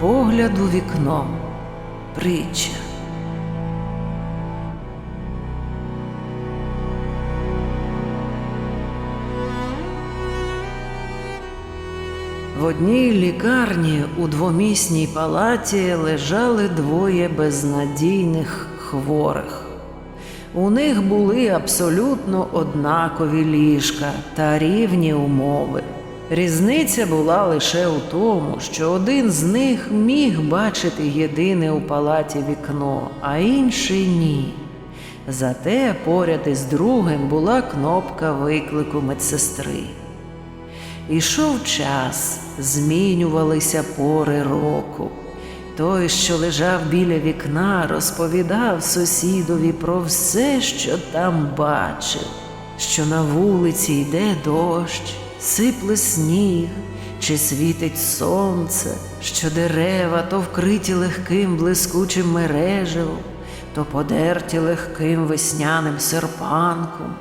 погляд у вікно. Притча. В одній лікарні у двомісній палаті лежали двоє безнадійних хворих. У них були абсолютно однакові ліжка та рівні умови. Різниця була лише у тому, що один з них міг бачити єдине у палаті вікно, а інший ні. Зате поряд із другим була кнопка виклику медсестри. Ішов час, змінювалися пори року. Той, що лежав біля вікна, розповідав сусідові про все, що там бачив, що на вулиці йде дощ, сипле сніг, чи світить сонце, що дерева то вкриті легким блискучим мережевом, то подерті легким весняним серпанком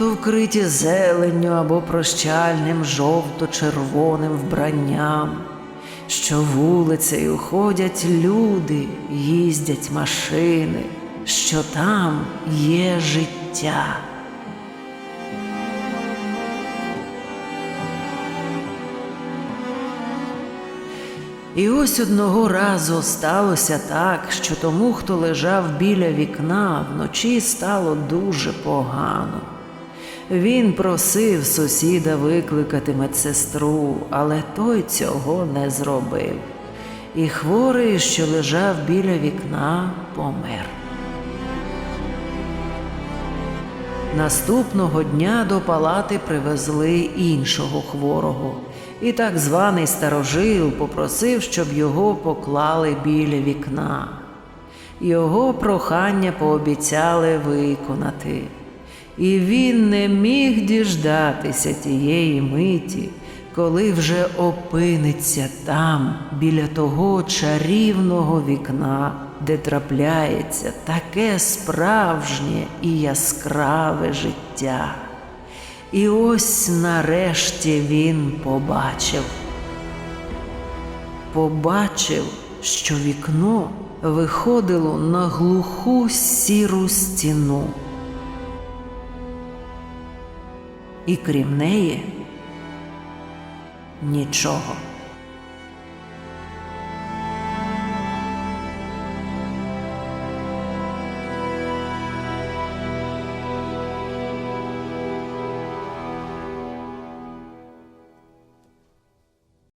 то вкриті зеленню або прощальним жовто-червоним вбранням, що вулицею ходять люди, їздять машини, що там є життя. І ось одного разу сталося так, що тому, хто лежав біля вікна, вночі стало дуже погано. Він просив сусіда викликати медсестру, але той цього не зробив. І хворий, що лежав біля вікна, помер. Наступного дня до палати привезли іншого хворого, і так званий старожил попросив, щоб його поклали біля вікна. Його прохання пообіцяли виконати. І він не міг діждатися тієї миті, коли вже опиниться там, біля того чарівного вікна, де трапляється таке справжнє і яскраве життя. І ось нарешті він побачив. Побачив, що вікно виходило на глуху сіру стіну. І крім неї нічого.